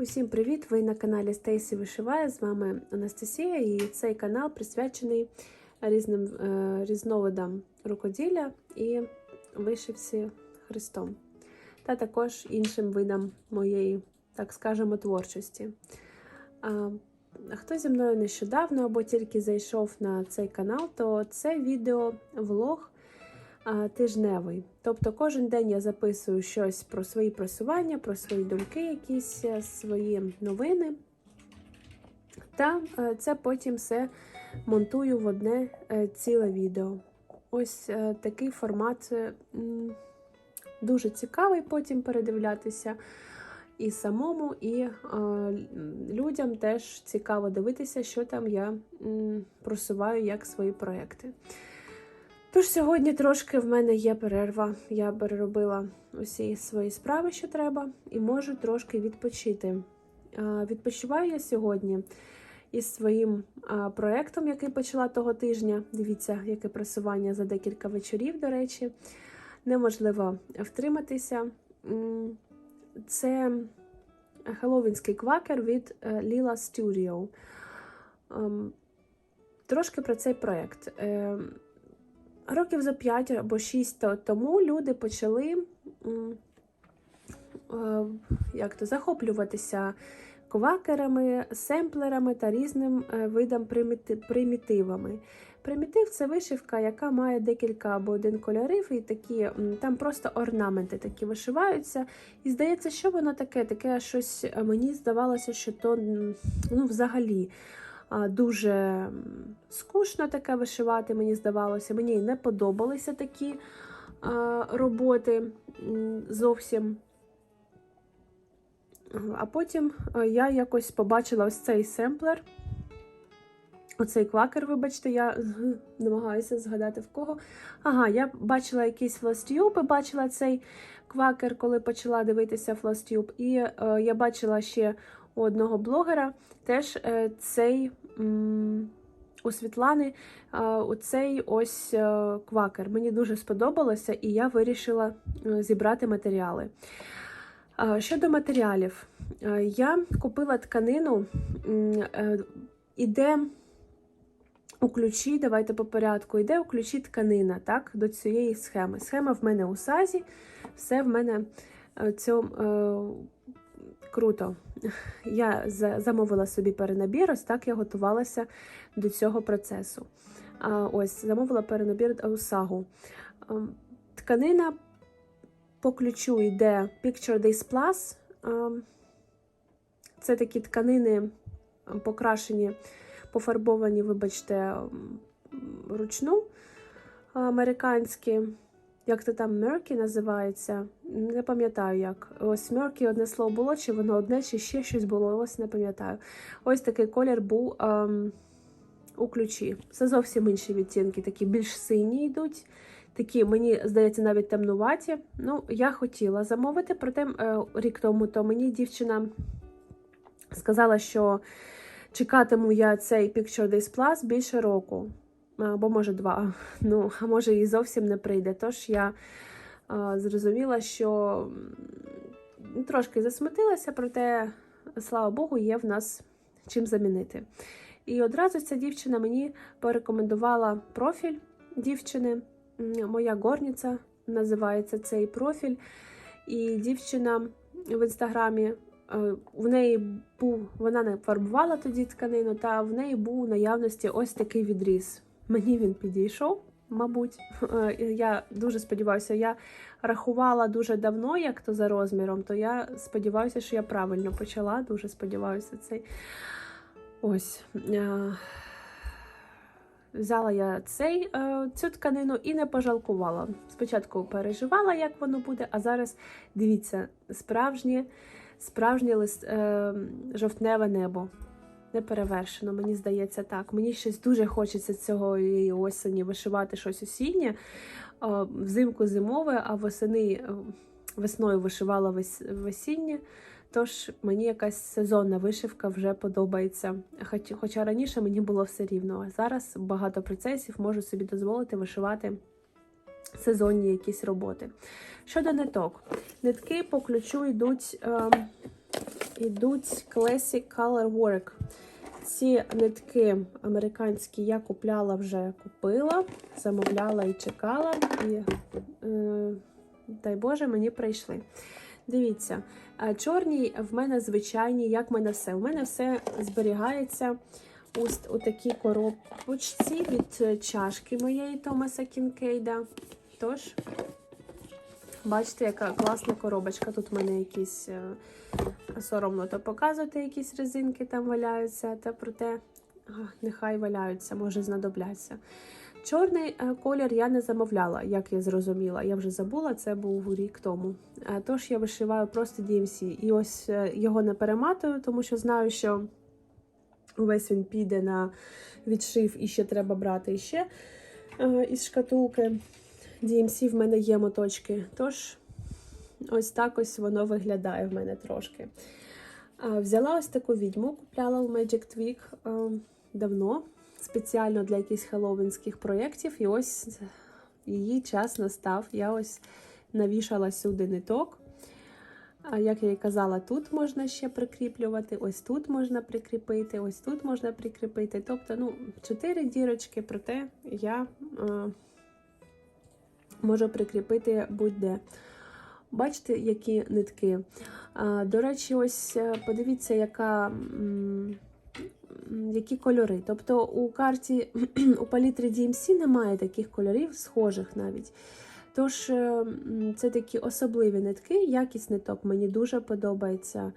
Усім привіт! Ви на каналі Стейсі Вишиває. З вами Анастасія, і цей канал присвячений різним е, різновидам рукоділля і вишивці Христом, та також іншим видам моєї, так скажемо, творчості. А, Хто зі мною нещодавно або тільки зайшов на цей канал, то це відео влог тижневий. Тобто кожен день я записую щось про свої просування, про свої думки, якісь е, свої новини. Та е, це потім все монтую в одне е, ціле відео. Ось такий формат дуже цікавий потім передивлятися. І самому, і е, людям теж цікаво дивитися, що там я м, просуваю як свої проекти. Тож сьогодні трошки в мене є перерва. Я переробила усі свої справи, що треба, і можу трошки відпочити. Відпочиваю я сьогодні із своїм а, проектом, який почала того тижня. Дивіться, яке просування за декілька вечорів, до речі. Неможливо втриматися. Це хеллоуінський квакер від е, Lila Studio. Ем, Трошки про цей проект. Років за 5 або 6 тому люди почали е, як то, захоплюватися квакерами, семплерами та різним е, видам примітивами. Примітив це вишивка, яка має декілька або один кольорів, і такі там просто орнаменти такі вишиваються. І здається, що воно таке? Таке щось е, мені здавалося, що то ну, взагалі дуже скучно таке вишивати, мені здавалося. Мені не подобалися такі роботи зовсім. А потім е, я якось побачила ось цей семплер. Оцей квакер, вибачте, я намагаюся згадати в кого. Ага, я бачила якийсь флостюб, бачила цей квакер, коли почала дивитися флостюб. І е, я бачила ще у одного блогера теж е, цей у Світлани оцей ось е, квакер. Мені дуже сподобалося, і я вирішила е, зібрати матеріали. Щодо матеріалів, е, я купила тканину, іде у ключі, давайте по порядку, йде у ключі тканина так, до цієї схеми. Схема в мене у сазі, все в мене цьому, круто. Я замовила собі перенабір, ось так я готувалася до цього процесу. Ось, замовила перенабір Аусагу. Ем, Тканина по ключу йде Picture Days Plus. Це такі тканини покрашені, пофарбовані, вибачте, ручну американські. Як то там Меркі називається? Не пам'ятаю як. Ось Меркі одне слово було, чи воно одне, чи ще щось було, ось не пам'ятаю. Ось такий колір був ем, у ключі. Це зовсім інші відтінки, такі більш сині йдуть. Такі, мені здається, навіть темнуваті. Ну, я хотіла замовити, проте е, рік тому то мені дівчина сказала, що чекатиму я цей Picture Days Plus більше року, або може два. Ну, а може і зовсім не прийде. Тож я е, зрозуміла, що трошки засмутилася, проте, слава Богу, є в нас чим замінити. І одразу ця дівчина мені порекомендувала профіль дівчини. Моя горниця називається цей профіль. І дівчина в інстаграмі е, в неї був, вона не фарбувала тоді тканину, та в неї був у наявності ось такий відріз. Мені він підійшов, мабуть. Е, Я дуже сподіваюся, я рахувала дуже давно, як то за розміром, то я сподіваюся, що я правильно почала. Дуже сподіваюся, цей. Ось. Е, Взяла я цей, е, цю тканину і не пожалкувала. Спочатку переживала, як воно буде, а зараз дивіться, справжнє, справжнє лист, жовтневе небо. Не перевершено, мені здається так. Мені щось дуже хочеться цього осені вишивати щось осіннє, взимку зимове, а восени е, весною вишивала весіннє. Тож мені якась сезонна вишивка вже подобається. Хоча раніше мені було все рівно. А зараз багато процесів можу собі дозволити вишивати сезонні якісь роботи. Щодо ниток, нитки по ключу йдуть. Е, йдуть Classic Color Work. Ці нитки американські я купляла вже купила, замовляла і чекала, і, е, дай Боже, мені прийшли. Дивіться, чорні в мене звичайні, як в мене все. У мене все зберігається с- у такій коробочці від е, чашки моєї Томаса Кінкейда. Тож, бачите, яка класна коробочка. Тут в мене якісь е, соромно то показувати, якісь резинки там валяються, та проте нехай валяються, може знадобляться. Чорний е, колір я не замовляла, як я зрозуміла. Я вже забула, це був рік тому. Е, Тож я вишиваю просто DMC. І ось е, його не перематую, тому що знаю, що увесь він піде на відшив і ще треба брати іще е, із шкатулки. DMC в мене є моточки. Тож ось так ось воно виглядає в мене трошки. Взяла ось таку відьму, купляла в Magic Twig давно, спеціально для якихось хеллоуінських проєктів. І ось її час настав. Я ось навішала сюди ниток. Як я і казала, тут можна ще прикріплювати, ось тут можна прикріпити, ось тут можна прикріпити. Тобто, ну, чотири дірочки, проте я е, можу прикріпити будь-де. Бачите, які нитки. До речі, ось е, подивіться, яка, які кольори. Тобто у карті у палітрі DMC немає таких кольорів, схожих навіть. Тож, е, це такі особливі нитки, якість ниток мені дуже подобається.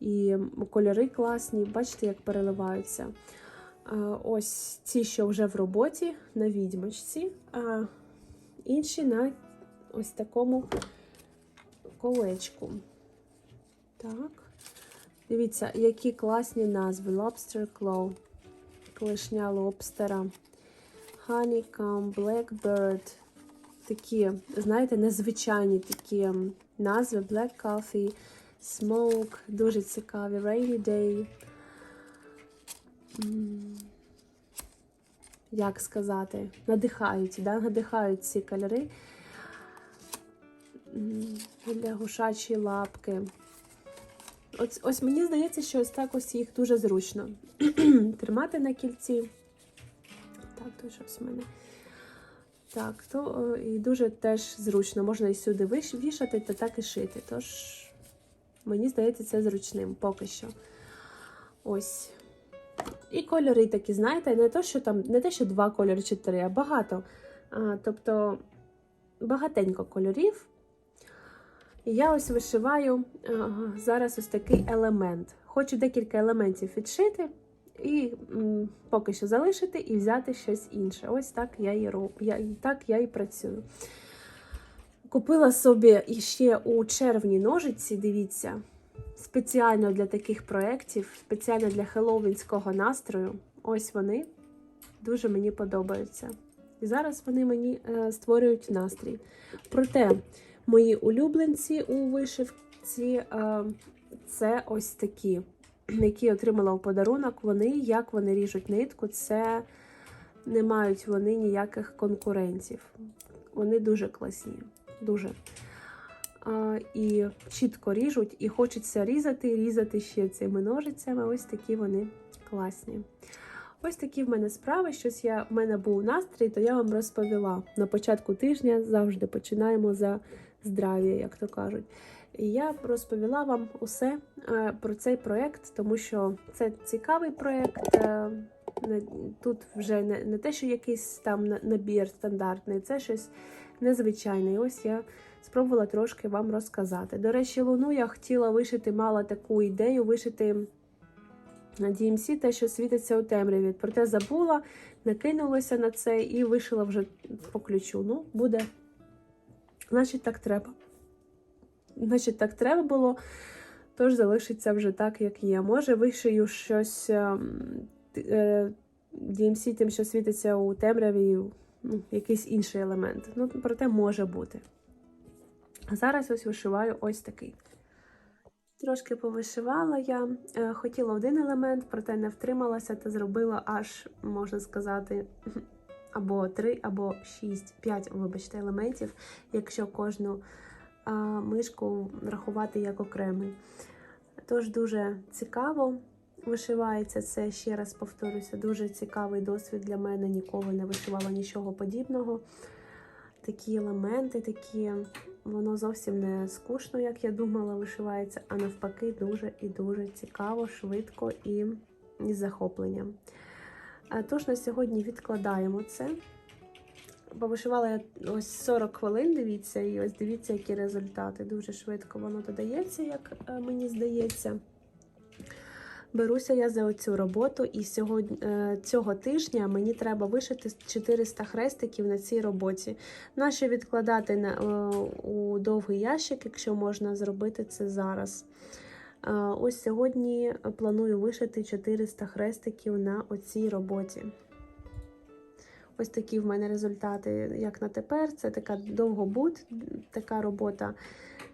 І кольори класні, бачите, як переливаються. Ось ці, що вже в роботі на відьмочці, а інші на ось такому колечку. Так. Дивіться, які класні назви: Lobster Claw, клешня лобстера, Honeycomb, Blackbird. Такі, знаєте, незвичайні такі назви: Black Coffee, Smoke, дуже цікаві, Rainy Day. Як сказати? Надихають, да? надихають ці кольори. Для гушачої лапки. Ось, ось мені здається, що ось так ось їх дуже зручно тримати на кільці. Так, то щось в мене. Так, то і дуже теж зручно. Можна і сюди вішати, та так і шити. Тож, мені здається, це зручним поки що. Ось. І кольори такі, знаєте, не те, що там, не те, що два кольори чи три, а багато. А, тобто багатенько кольорів. І я ось вишиваю зараз ось такий елемент. Хочу декілька елементів відшити і поки що залишити і взяти щось інше. Ось так я і роб... я, так я і працюю. Купила собі іще у червні ножиці, дивіться, спеціально для таких проєктів, спеціально для хеллоуінського настрою. Ось вони дуже мені подобаються. І зараз вони мені е, створюють настрій. Проте мої улюбленці у вишивці е, це ось такі, які отримала у подарунок. Вони, як вони ріжуть нитку, це не мають вони ніяких конкурентів. Вони дуже класні. Дуже. І чітко ріжуть, і хочеться різати, різати ще цими ножицями. Ось такі вони класні. Ось такі в мене справи. Щось я в мене був настрій, то я вам розповіла. На початку тижня завжди починаємо за здрав'я, як то кажуть. І я розповіла вам усе е, про цей проєкт, тому що це цікавий проєкт. е, Тут вже не, не те, що якийсь там набір стандартний, це щось незвичайне. Ось я спробувала трошки вам розказати. До речі, луну я хотіла вишити, мала таку ідею вишити на DMC те, що світиться у темряві. Проте забула, накинулася на це і вишила вже по ключу. Ну, буде. Значить, так треба. Значить, так треба було. Тож залишиться вже так, як є. Може, вишию щось ем, е, DMC тим, що світиться у темряві, ну, якийсь інший елемент. Ну, проте може бути. А зараз ось вишиваю ось такий. Трошки повишивала я. Е, Хотіла один елемент, проте не втрималася та зробила аж, можна сказати, або три, або шість, п'ять, вибачте, елементів, якщо кожну а, мишку рахувати як окремий. Тож дуже цікаво вишивається це, ще раз повторюся, дуже цікавий досвід для мене. Ніколи не вишивала нічого подібного. Такі елементи, такі, воно зовсім не скучно, як я думала, вишивається, а навпаки, дуже і дуже цікаво, швидко і із захопленням. Тож на сьогодні відкладаємо це. Повишивала я ось 40 хвилин, дивіться, і ось дивіться, які результати. Дуже швидко воно додається, як е, мені здається. Беруся я за оцю роботу, і сьогодні, е, цього тижня мені треба вишити 400 хрестиків на цій роботі. Нащо відкладати на, е, у довгий ящик, якщо можна зробити це зараз. Е, Ось сьогодні планую вишити 400 хрестиків на оцій роботі. Ось такі в мене результати, як на тепер. Це така довгобуд, така робота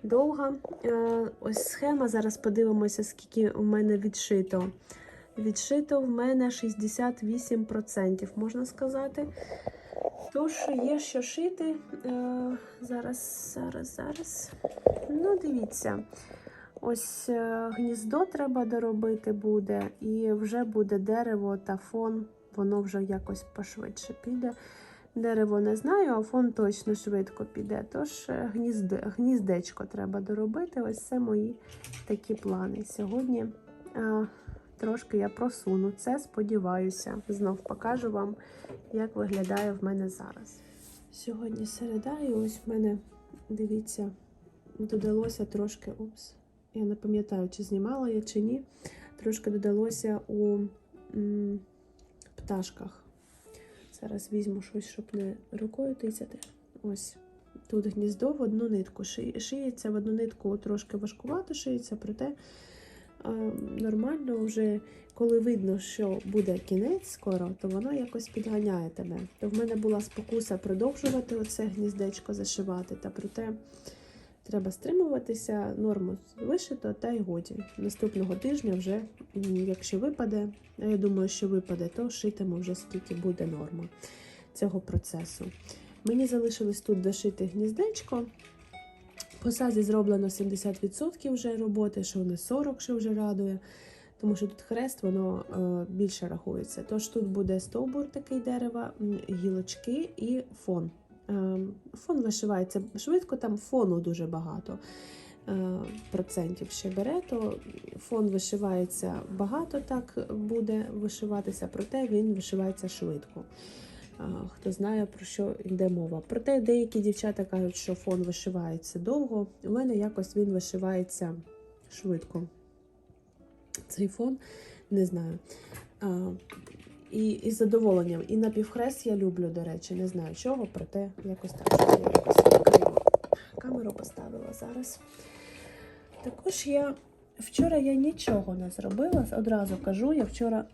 довга. Е, Ось схема. Зараз подивимося, скільки в мене відшито. Відшито в мене 68%, можна сказати. Тож є що шити. Е, Зараз, зараз, зараз. Ну, дивіться. Ось е, гніздо треба доробити буде, і вже буде дерево та фон, воно вже якось пошвидше піде. Дерево не знаю, а фон точно швидко піде. Тож е, гнізде, гніздечко треба доробити. Ось це мої такі плани. Сьогодні а, трошки я просуну це, сподіваюся. Знов покажу вам, як виглядає в мене зараз. Сьогодні середа, і ось в мене, дивіться, додалося трошки. Упс. Я не пам'ятаю, чи знімала я чи ні. Трошки додалося у м, пташках. Зараз візьму щось, щоб не рукою тицяти. Ось тут гніздо в одну нитку. Ши- Шиється в одну нитку трошки важкувато шиється, проте е, нормально вже, коли видно, що буде кінець скоро, то воно якось підганяє тебе. То в мене була спокуса продовжувати оце гніздечко зашивати, та проте. Треба стримуватися, норму вишито, та й годі. Наступного тижня вже, якщо випаде, а я думаю, що випаде, то шитиму вже скільки буде норма цього процесу. Мені залишилось тут дошити гніздечко. По сазі зроблено 70% вже роботи, що не 40%, що вже радує. Тому що тут хрест, воно е, більше рахується. Тож тут буде стовбур такий дерева, гілочки і фон. Ем, Фон вишивається швидко, там фону дуже багато е, процентів ще бере, то фон вишивається багато, так буде вишиватися, проте він вишивається швидко. Е, Хто знає, про що йде мова. Проте деякі дівчата кажуть, що фон вишивається довго. У мене якось він вишивається швидко. Цей фон не знаю. І, і з задоволенням. І напівхрест я люблю, до речі, не знаю чого, проте якось так, що я якось камеру поставила зараз. Також я вчора я нічого не зробила, одразу кажу, я вчора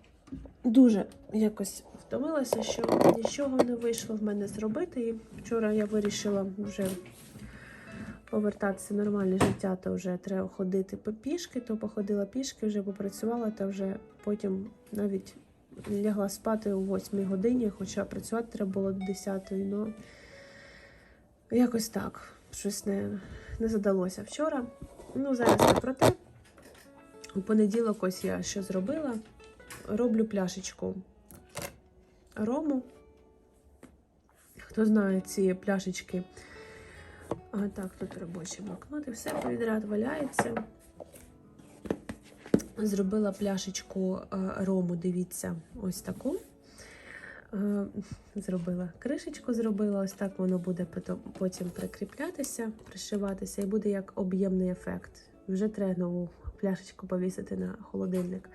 дуже якось втомилася, що нічого не вийшло в мене зробити. І вчора я вирішила вже повертатися в нормальне життя, то вже треба ходити по пішки, то походила пішки, вже попрацювала, та вже потім навіть лягла спати о 8 годині, хоча працювати треба було до 10 ну якось так. Щось не, не задалося вчора. Ну, зараз не про те. У понеділок ось я що зробила. Роблю пляшечку рому. Хто знає ці пляшечки. А так, тут робочі блокноти, все підряд валяється. Зробила пляшечку е, рому, дивіться, ось таку. Е, Зробила кришечку, зробила, ось так воно буде потім прикріплятися, пришиватися і буде як об'ємний ефект. Вже треба нову пляшечку повісити на холодильник.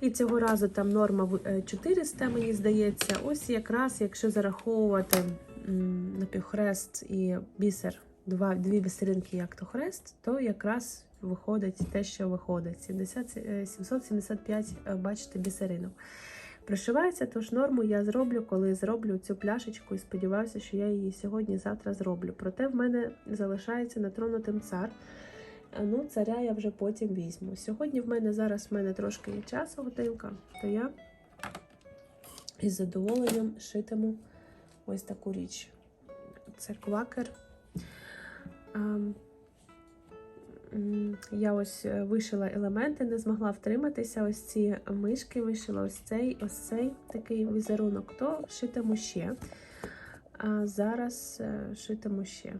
І цього разу там норма е, 400, мені здається. Ось якраз, якщо зараховувати напівхрест і бісер, дві бісеринки, як то хрест, то якраз виходить те, що виходить. 70, е, 775, е, бачите, бісеринок. Пришивається, тож норму я зроблю, коли зроблю цю пляшечку і сподіваюся, що я її сьогодні-завтра зроблю. Проте в мене залишається нетронутим цар. Ну, царя я вже потім візьму. Сьогодні в мене зараз в мене трошки є часу годинка, то я із задоволенням шитиму ось таку річ. Це квакер. Ем, я ось е, вишила елементи, не змогла втриматися. Ось ці мишки вишила, ось цей, ось цей такий візерунок, то шитиму ще. А зараз е, шитиму ще.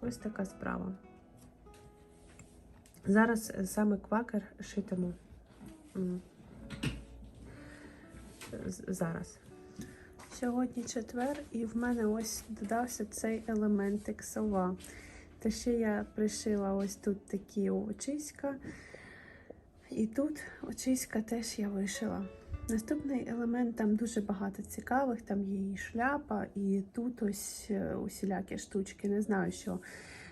Ось така справа. Зараз е, саме квакер шитиму. Зараз. Сьогодні четвер, і в мене ось додався цей елементик сова. Та ще я пришила ось тут такі очиська. І тут очиська теж я вишила. Наступний елемент там дуже багато цікавих, там є і шляпа, і тут ось е, усілякі штучки. Не знаю, що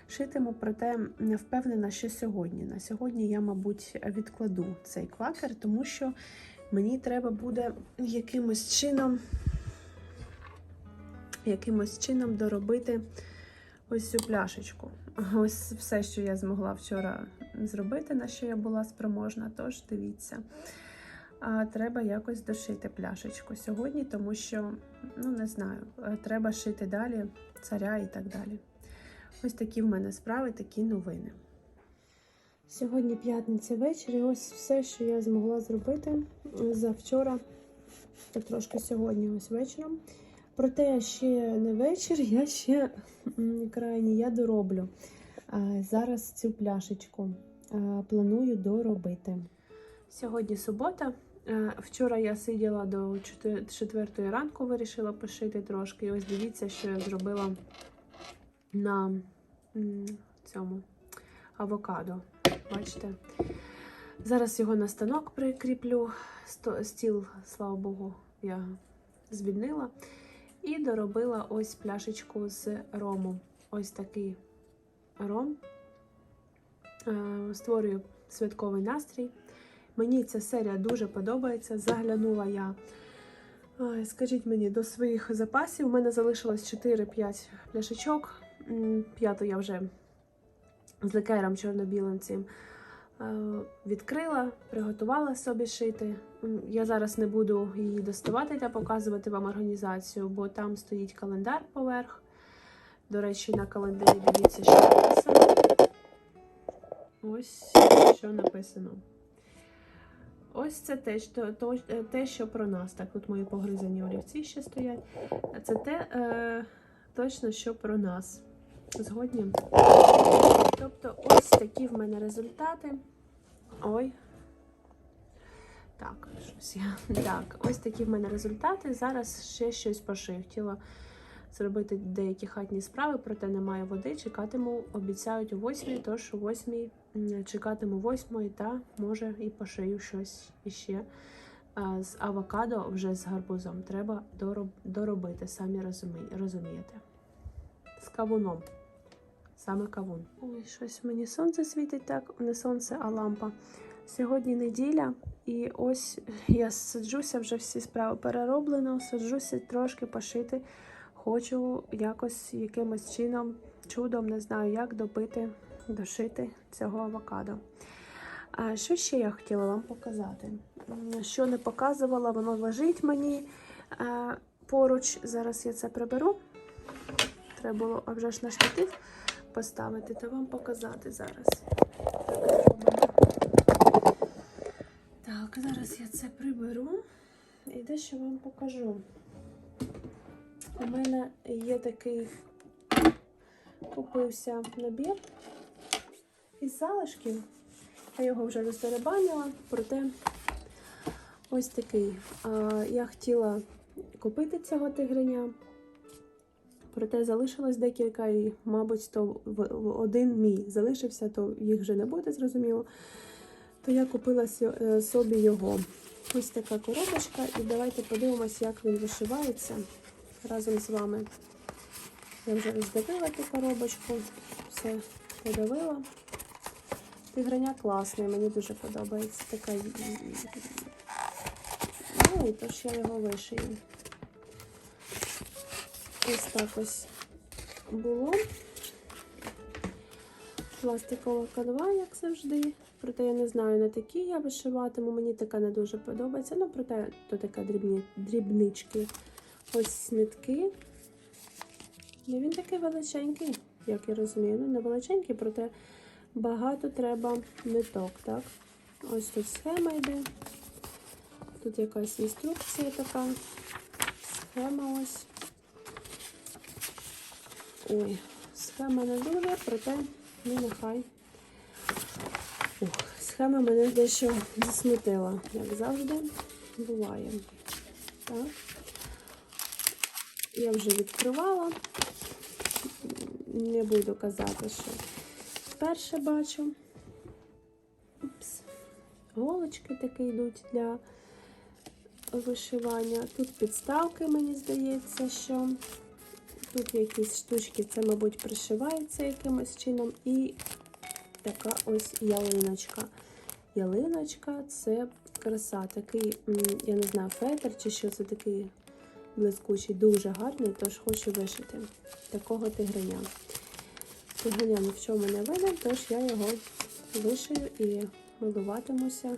шитиму, проте не впевнена, що сьогодні. На сьогодні я, мабуть, відкладу цей квакер, тому що мені треба буде якимось чином, якимось чином доробити ось цю пляшечку. Ось все, що я змогла вчора зробити, на що я була спроможна, тож дивіться. А треба якось дошити пляшечку сьогодні, тому що, ну не знаю, е, треба шити далі царя і так далі. Ось такі в мене справи, такі новини. Сьогодні п'ятниця вечір, і ось все, що я змогла зробити за вчора, та трошки сьогодні, ось вечором. Проте ще не вечір, я ще крайні я дороблю. Зараз цю пляшечку планую доробити. Сьогодні субота. Вчора я сиділа до 4 ранку, вирішила пошити трошки. І ось дивіться, що я зробила на цьому авокадо. Бачите? Зараз його на станок прикріплю. Стіл, слава Богу, я звільнила. І доробила ось пляшечку з рому. Ось такий ром. Е, Створюю святковий настрій. Мені ця серія дуже подобається. Заглянула я, скажіть мені, до своїх запасів. У мене залишилось 4-5 пляшечок. П'яту я вже з ликером чорно-білим цим відкрила, приготувала собі шити. Я зараз не буду її доставати та показувати вам організацію, бо там стоїть календар поверх. До речі, на календарі дивіться, що написано. Ось що написано. Ось це те, що, то, е, те, що про нас. Так, тут мої погризані олівці ще стоять. Це те е, точно, що про нас. Згодні. Тобто, ось такі в мене результати. Ой. Так, щось я. Так, ось такі в мене результати. Зараз ще щось пошию. Хотіла зробити деякі хатні справи, проте немає води. Чекатиму, обіцяють о восьмій, тож о восьмій чекатиму восьмої та може і пошию щось іще. З авокадо вже з гарбузом. Треба дороб- доробити, самі розумі- розумієте. З кавуном. Саме кавун. Ой, щось мені сонце світить так, не сонце, а лампа. Сьогодні неділя, і ось я саджуся, вже всі справи перероблено, саджуся трошки пошити. Хочу якось якимось чином, чудом, не знаю, як добити, дошити цього авокадо. А що ще я хотіла вам показати? Що не показувала, воно лежить мені е, поруч. Зараз я це приберу. Треба було а вже ж на штатив поставити та вам показати зараз. Так, зараз я це приберу і дещо вам покажу. У мене є такий купився набір із залишків. Я його вже роздеребанила, проте ось такий. Я хотіла купити цього тигриня, проте залишилось декілька, і, мабуть, то один мій залишився, то їх вже не буде, зрозуміло. То я купила е, собі його. Ось така коробочка, і давайте подивимось, як він вишивається разом з вами. Я вже роздавила ту коробочку, все подавила. Тиграня класний, мені дуже подобається. Така... Ну, і тож я його вишию. Ось так ось було. Пластикова канва, як завжди. Проте я не знаю, на такі я вишиватиму. Мені така не дуже подобається. Ну, проте то така дрібні, дрібнички. Ось нитки. Ну, він такий величенький. як я розумію. Ну, не величенький, проте багато треба ниток, так? Ось тут схема йде. Тут якась інструкція така. Схема ось. Ой, схема не дуже, проте ну нехай. Ух, схема мене дещо засмутила, як завжди буває. Так. Я вже відкривала. Не буду казати, що вперше бачу. Упс. Голочки такі йдуть для вишивання. Тут підставки, мені здається, що тут якісь штучки, це, мабуть, пришивається якимось чином. І така ось ялиночка. Ялиночка це краса. Такий, я не знаю, фетр чи що це такий блискучий, дуже гарний, тож хочу вишити такого тигриня. Тигриня ні в чому не видно, тож я його вишию і милуватимуся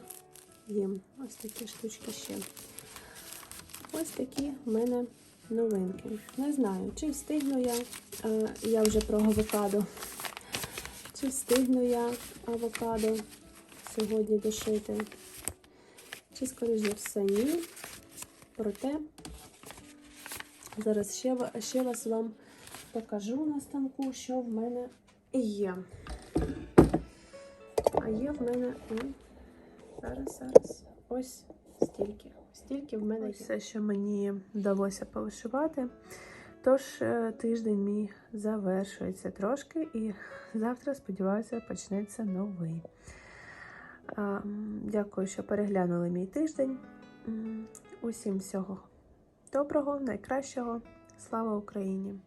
їм. Ось такі штучки ще. Ось такі в мене новинки. Не знаю, чи встигну я, е, я вже про авокадо. Чи встигну я авокадо сьогодні дошити? Чи, скоріш за все, ні. Проте зараз ще, ще раз вам покажу на станку, що в мене є. А є в мене. Зараз, зараз. Ось стільки. Стільки в мене є. Все, що мені вдалося повишивати. Тож е, тиждень мій завершується трошки, і завтра, сподіваюся, почнеться новий. Дякую, що переглянули мій тиждень. Усім всього доброго, найкращого. Слава Україні!